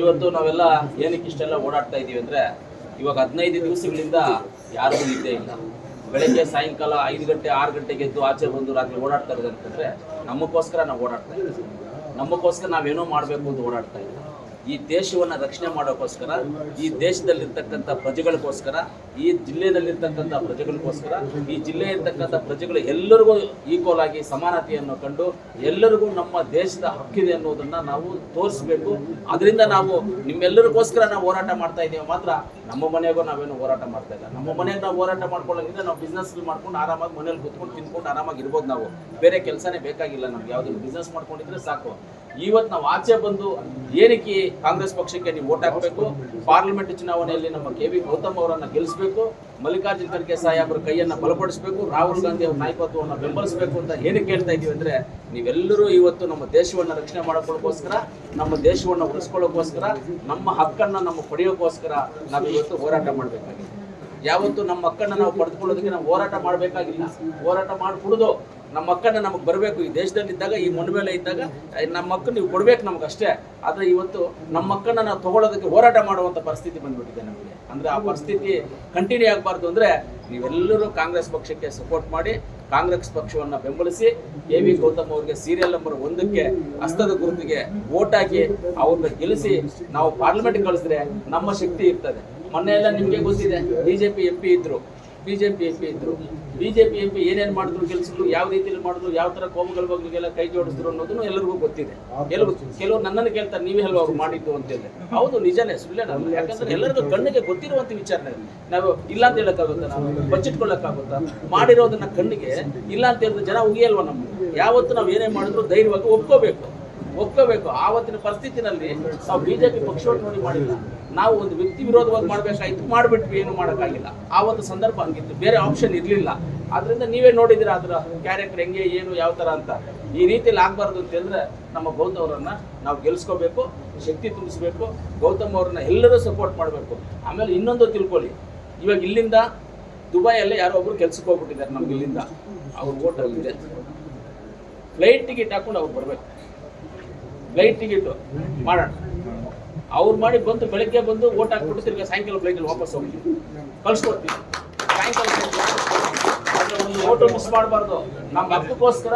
ಇವತ್ತು ನಾವೆಲ್ಲ ಏನಕ್ಕೆ ಇಷ್ಟೆಲ್ಲ ಓಡಾಡ್ತಾ ಇದ್ದೀವಿ ಅಂದರೆ ಇವಾಗ ಹದಿನೈದು ದಿವಸಗಳಿಂದ ಯಾರಿಗೂ ನಿದ್ದೆ ಇಲ್ಲ. ಬೆಳಗ್ಗೆ ಸಾಯಂಕಾಲ ಐದು ಗಂಟೆ, ಆರು ಗಂಟೆಗೆ ಎದ್ದು ಆಚೆ ಬಂದು ರಾತ್ರಿ ಓಡಾಡ್ತಾ ಇರೋದು ಅಂತಂದರೆ ನಮಗೋಸ್ಕರ ನಾವು ಓಡಾಡ್ತಾ ಇದ್ದೀವಿ. ನಮಗೋಸ್ಕರ ನಾವೇನೋ ಮಾಡಬೇಕು ಅಂತ ಓಡಾಡ್ತಾ ಇದ್ದೀವಿ. ಈ ದೇಶವನ್ನು ರಕ್ಷಣೆ ಮಾಡೋಕ್ಕೋಸ್ಕರ ಈ ದೇಶದಲ್ಲಿರ್ತಕ್ಕಂಥ ಪ್ರಜೆಗಳಿಗೋಸ್ಕರ, ಈ ಜಿಲ್ಲೆಯಲ್ಲಿರ್ತಕ್ಕಂಥ ಪ್ರಜೆಗಳಿಗೋಸ್ಕರ, ಈ ಜಿಲ್ಲೆ ಇರ್ತಕ್ಕಂಥ ಪ್ರಜೆಗಳು ಎಲ್ಲರಿಗೂ ಈಕ್ವಲ್ ಆಗಿ ಸಮಾನತೆಯನ್ನು ಕಂಡು ಎಲ್ಲರಿಗೂ ನಮ್ಮ ದೇಶದ ಹಕ್ಕಿದೆ ಅನ್ನೋದನ್ನು ನಾವು ತೋರಿಸ್ಬೇಕು. ಅದರಿಂದ ನಾವು ನಿಮ್ಮೆಲ್ಲರಿಗೋಸ್ಕರ ನಾವು ಹೋರಾಟ ಮಾಡ್ತಾ ಇದ್ದೀವಿ. ಮಾತ್ರ ನಮ್ಮ ಮನೆಗೂ ನಾವೇನು ಹೋರಾಟ ಮಾಡ್ತಾ ಇಲ್ಲ. ನಮ್ಮ ಮನೆಗೆ ನಾವು ಹೋರಾಟ ಮಾಡ್ಕೊಳ್ಳೋದ್ರಿಂದ ನಾವು ಬಿಸ್ನೆಸ್ ಮಾಡ್ಕೊಂಡು ಆರಾಮಾಗಿ ಮನೇಲಿ ಕುತ್ಕೊಂಡು ತಿನ್ಕೊಂಡು ಆರಾಮಾಗಿ ಇರ್ಬೋದು ನಾವು. ಬೇರೆ ಕೆಲಸನೇ ಬೇಕಾಗಿಲ್ಲ ನಮ್ಗೆ. ಯಾವುದೇ ಬಿಸ್ನೆಸ್ ಮಾಡ್ಕೊಂಡಿದ್ರೆ ಸಾಕು. ಇವತ್ತು ನಾವು ಆಚೆ ಬಂದು ಏನಕ್ಕೆ ಕಾಂಗ್ರೆಸ್ ಪಕ್ಷಕ್ಕೆ ನೀವು ಓಟ್ ಹಾಕಬೇಕು? ಪಾರ್ಲಿಮೆಂಟ್ ಚುನಾವಣೆಯಲ್ಲಿ ನಮ್ಮ ಕೆ ವಿ ಗೌತಮ್ ಅವರನ್ನು ಗೆಲ್ಲಿಸಬೇಕು ಮಲ್ಲಿಕಾರ್ಜುನ ಖರ್ಗೆ ಸಾಹೇಬ್ರ ಕೈಯನ್ನ ಬಲಪಡಿಸಬೇಕು, ರಾಹುಲ್ ಗಾಂಧಿ ಅವರ ನಾಯಕತ್ವವನ್ನು ಬೆಂಬಲಿಸಬೇಕು ಅಂತ ಏನಕ್ಕೆ ಹೇಳ್ತಾ ಇದ್ದೀವಿ ಅಂದ್ರೆ, ನೀವೆಲ್ಲರೂ ಇವತ್ತು ನಮ್ಮ ದೇಶವನ್ನು ರಕ್ಷಣೆ ಮಾಡೋಕ್ಕೋಸ್ಕರ, ನಮ್ಮ ದೇಶವನ್ನು ಉಳಿಸ್ಕೊಳ್ಳೋಕ್ಕೋಸ್ಕರ, ನಮ್ಮ ಹಕ್ಕನ್ನ ನಮ್ಮ ಪಡೆಯೋಕ್ಕೋಸ್ಕರ ನಾವು ಇವತ್ತು ಹೋರಾಟ ಮಾಡಬೇಕಾಗಿದೆ. ಯಾವತ್ತು ನಮ್ಮ ಹಕ್ಕನ್ನ ನಾವು ಪಡೆದುಕೊಳ್ಳೋದಕ್ಕೆ ನಾವು ಹೋರಾಟ ಮಾಡಬೇಕಾಗಿಲ್ಲ. ಹೋರಾಟ ಮಾಡಿಕೊಡುದು ನಮ್ಮ ಮಕ್ಕಳನ್ನ ನಮಗೆ ಬರಬೇಕು. ಈ ದೇಶದಲ್ಲಿದ್ದಾಗ, ಈ ಮಣ್ಣು ಮೇಲೆ ಇದ್ದಾಗ ನಮ್ಮ ಮಕ್ಕಳು ನೀವು ಕೊಡಬೇಕು ನಮ್ಗೆ ಅಷ್ಟೇ. ಆದರೆ ಇವತ್ತು ನಮ್ಮ ಮಕ್ಕಳನ್ನ ನಾವು ತಗೊಳ್ಳೋದಕ್ಕೆ ಹೋರಾಟ ಮಾಡುವಂಥ ಪರಿಸ್ಥಿತಿ ಬಂದ್ಬಿಟ್ಟಿದೆ ನಮಗೆ. ಅಂದ್ರೆ ಆ ಪರಿಸ್ಥಿತಿ ಕಂಟಿನ್ಯೂ ಆಗಬಾರ್ದು ಅಂದ್ರೆ ನೀವೆಲ್ಲರೂ ಕಾಂಗ್ರೆಸ್ ಪಕ್ಷಕ್ಕೆ ಸಪೋರ್ಟ್ ಮಾಡಿ, ಕಾಂಗ್ರೆಸ್ ಪಕ್ಷವನ್ನ ಬೆಂಬಲಿಸಿ ಎ ವಿ ಗೌತಮ್ ಅವರಿಗೆ ಸೀರಿಯಲ್ ನಂಬರ್ ಒಂದಕ್ಕೆ ಹಸ್ತದ ಗುರುತಿಗೆ ವೋಟ್ ಹಾಕಿ ಅವ್ರನ್ನ ಗೆಲ್ಲಿಸಿ ನಾವು ಪಾರ್ಲಿಮೆಂಟ್ ಕಳಿಸಿದ್ರೆ ನಮ್ಮ ಶಕ್ತಿ ಇರ್ತದೆ. ಮೊನ್ನೆ ಎಲ್ಲ ನಿಮಗೆ ಗೊತ್ತಿದೆ ಬಿಜೆಪಿ ಎಂ ಪಿ ಇದ್ರು. ಬಿಜೆಪಿ ಎಂ ಪಿ ಇದ್ರು. ಬಿಜೆಪಿ ಎಂ ಪಿ ಏನೇನು ಮಾಡಿದ್ರು, ಕೆಲಸಗಳು ಯಾವ ರೀತಿಯಲ್ಲಿ ಮಾಡಿದ್ರು, ಯಾವ ಥರ ಕೋಮುಗಳ ಬಗ್ಗೆಲ್ಲ ಕೈ ಜೋಡಿಸಿದ್ರು ಅನ್ನೋದನ್ನು ಎಲ್ಲರಿಗೂ ಗೊತ್ತಿದೆ. ಎಲ್ಲರಿಗೂ ಕೆಲವರು ನನ್ನನ್ನು ಕೇಳ್ತಾರೆ, ನೀವೇ ಹೇಳುವ ಅವ್ರು ಮಾಡಿದ್ದು ಅಂತ ಹೇಳಿ ಹೌದು, ನಿಜನೇ ಸುಳ್ಳೇನಲ್ಲ ಯಾಕಂದ್ರೆ ಎಲ್ಲರಿಗೂ ಕಣ್ಣಿಗೆ ಗೊತ್ತಿರುವಂತ ವಿಚಾರನೆ ನಾವು ಇಲ್ಲ ಅಂತ ಹೇಳೋಕ್ಕಾಗುತ್ತಾ ನಾವು? ಬಚ್ಚಿಟ್ಕೊಳ್ಳಕ್ಕಾಗುತ್ತಾ ಮಾಡಿರೋದನ್ನ ಕಣ್ಣಿಗೆ ಇಲ್ಲ ಅಂತ ಹೇಳಿದ್ರೆ ಜನ ಉಗಿಯಲ್ವ ನಮ್ಗೆ? ಯಾವತ್ತು ನಾವು ಏನೇ ಮಾಡಿದ್ರು ಧೈರ್ಯವಾಗಿ ಒಪ್ಕೋಬೇಕು. ಒಪ್ಕೋಬೇಕು. ಆವತ್ತಿನ ಪರಿಸ್ಥಿತಿನಲ್ಲಿ ನಾವು ಬಿಜೆಪಿ ಪಕ್ಷವನ್ನು ನೋಡಿ ಮಾಡಿಲ್ಲ. ನಾವು ಒಂದು ವ್ಯಕ್ತಿ ವಿರೋಧವಾಗಿ ಮಾಡಬೇಕಾಯ್ತು, ಮಾಡಿಬಿಟ್ವಿ, ಏನು ಮಾಡೋಕ್ಕಾಗಿಲ್ಲ. ಆ ಒಂದು ಸಂದರ್ಭ ಹಂಗಿತ್ತು. ಬೇರೆ ಆಪ್ಷನ್ ಇರಲಿಲ್ಲ. ಅದರಿಂದ ನೀವೇ ನೋಡಿದಿರ ಅದರ ಕ್ಯಾರೆಕ್ಟರ್ ಹೆಂಗೆ, ಏನು, ಯಾವ ಥರ ಅಂತ. ಈ ರೀತಿಯಲ್ಲಿ ಆಗಬಾರ್ದು ಅಂತಂದರೆ ನಮ್ಮ ಗೌತಮ್ ಅವರನ್ನು ನಾವು ಗೆಲ್ಸ್ಕೋಬೇಕು, ಶಕ್ತಿ ತುಂಬಿಸಬೇಕು, ಗೌತಮ್ ಅವ್ರನ್ನ ಎಲ್ಲರೂ ಸಪೋರ್ಟ್ ಮಾಡಬೇಕು. ಆಮೇಲೆ ಇನ್ನೊಂದು ತಿಳ್ಕೊಳ್ಳಿ. ಇವಾಗ ಇಲ್ಲಿಂದ ದುಬೈಯಲ್ಲೇ ಯಾರೋ ಒಬ್ರು ಕೆಲ್ಸಕ್ಕೆ ಹೋಗ್ಬಿಟ್ಟಿದ್ದಾರೆ ನಮ್ಗೆ ಇಲ್ಲಿಂದ. ಅವ್ರ ಓಟ್ ಇದೆ. ಫ್ಲೈಟ್ ಟಿಕೆಟ್ ಹಾಕೊಂಡು ಅವ್ರು ಬರಬೇಕು. ಫ್ಲೈಟ್ ಟಿಕೆಟ್ ಮಾಡೋಣ. ಅವ್ರು ಮಾಡಿ ಬಂದು ಬೆಳಗ್ಗೆ ಬಂದು ಓಟ್ ಹಾಕ್ಬಿಟ್ಟು ತಿರ್ಗಿ ಸಾಯಂಕಾಲ ಬೆಳಗ್ಗೆ ವಾಪಸ್ ಹೋಗಿ ಕಳ್ಸ್ಕೊಡ್ತೀವಿ ಸಾಯಂಕಾಲ ಒಂದು ಮಿಸ್ ಮಾಡಬಾರ್ದು. ನಮ್ಮ ಹಕ್ಕಕ್ಕೋಸ್ಕರ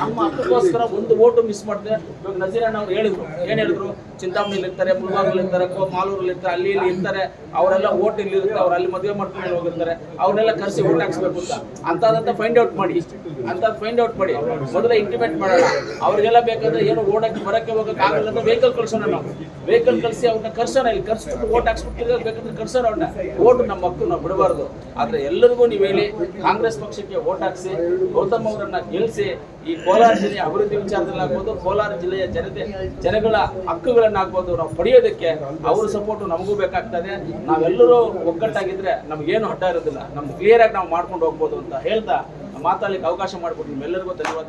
ನಮ್ಮ ಹಕ್ಕಕ್ಕೋಸ್ಕರ ಒಂದು ಓಟು ಮಿಸ್ ಮಾಡಿದ್ರೆ ಇವಾಗ ನಜೀರಣ್ಣ ಅವ್ರು ಹೇಳಿದ್ರು. ಏನ್ ಹೇಳಿದ್ರು? ಚಿಂತಾಮಣಿಲಿ ಇರ್ತಾರೆ ಇರ್ತಾರೆ ಮಾಲೂರಲ್ಲಿ ಇರ್ತಾರೆ ಅಲ್ಲಿ ಇಲ್ಲಿ ಇರ್ತಾರೆ, ಅವರೆಲ್ಲ ಓಟ್ ಇಲ್ಲಿ ಇರುತ್ತೆ ಅವ್ರು ಅಲ್ಲಿ ಮದುವೆ ಮಾಡ್ಕೊಂಡು ಹೋಗಿರ್ತಾರೆ, ಅವ್ರನ್ನೆಲ್ಲ ಕರೆಸಿ ಓಟ್ ಹಾಕ್ಸ್ಬೇಕು ಅಂತ. ಅಂತದಂತ ಫೈಂಡ್ ಔಟ್ ಮಾಡಿ. ಅಂತ ಫೈಂಡ್ ಔಟ್ ಮಾಡಿ. ಮೊದಲ ಇಂಟಿಮೇಟ್ ಮಾಡೋಣ. ಅವ್ರಿಗೆಲ್ಲ ಬೇಕಾದ್ರೆ ಏನು ಓಡಕ್ಕೆ ಬರಕ್ಕೆ ಹೋಗಕ್ಕೆ ಆಗಲ್ಲ ಅಂತ ವೆಹಿಕಲ್ ಕಳ್ಸೋಣ ನಾವು. ವೆಹಿಕಲ್ ಕಳಿಸಿ ಅವ್ರನ್ನ ಕರ್ಸೋಣ, ಇಲ್ಲಿ ಕರ್ಸ್ಬಿಟ್ಟು ಓಟ್ ಹಾಕ್ಸ್ಬಿಟ್ಟು ಬೇಕಂದ್ರೆ ಕರ್ಸೋಣ ಅವ್ರನ್ನ. ಓಟ್ ನಮ್ಮ ಹಕ್ಕು, ನಾವು ಬಿಡಬಾರ್ದು. ಆದ್ರೆ ಎಲ್ಲರಿಗೂ ನೀವು ಹೇಳಿ, ಕಾಂಗ್ರೆಸ್ ಪಕ್ಷಕ್ಕೆ ಓಟ್ ಹಾಕ್ಸಿ, ಗೌತಮ್ ಅವರನ್ನ ಗೆಲ್ಲಿಸಿ ಈ ಕೋಲಾರ ಜಿಲ್ಲೆಯ ಅಭಿವೃದ್ಧಿ ವಿಚಾರದಲ್ಲಿ ಆಗ್ಬೋದು ಕೋಲಾರ ಜಿಲ್ಲೆಯ ಜನತೆ, ಜನಗಳ ಹಕ್ಕುಗಳನ್ನಾಗ್ಬೋದು ನಾವು ಪಡೆಯೋದಕ್ಕೆ ಅವ್ರ ಸಪೋರ್ಟ್ ನಮಗೂ ಬೇಕಾಗ್ತದೆ. ನಾವೆಲ್ಲರೂ ಒಗ್ಗಟ್ಟಾಗಿದ್ರೆ ನಮ್ಗೇನು ಅಡ್ಡ ಇರೋದಿಲ್ಲ. ನಮ್ಗೆ ಕ್ಲಿಯರ್ ಆಗಿ ನಾವು ಮಾಡ್ಕೊಂಡು ಹೋಗ್ಬೋದು ಅಂತ ಹೇಳ್ತಾ ಮಾತಾಡ್ಲಿಕ್ಕೆ ಅವಕಾಶ ಮಾಡಿಕೊಟ್ಟು ನಿಮ್ಮೆಲ್ಲರಿಗೂ ಧನ್ಯವಾದ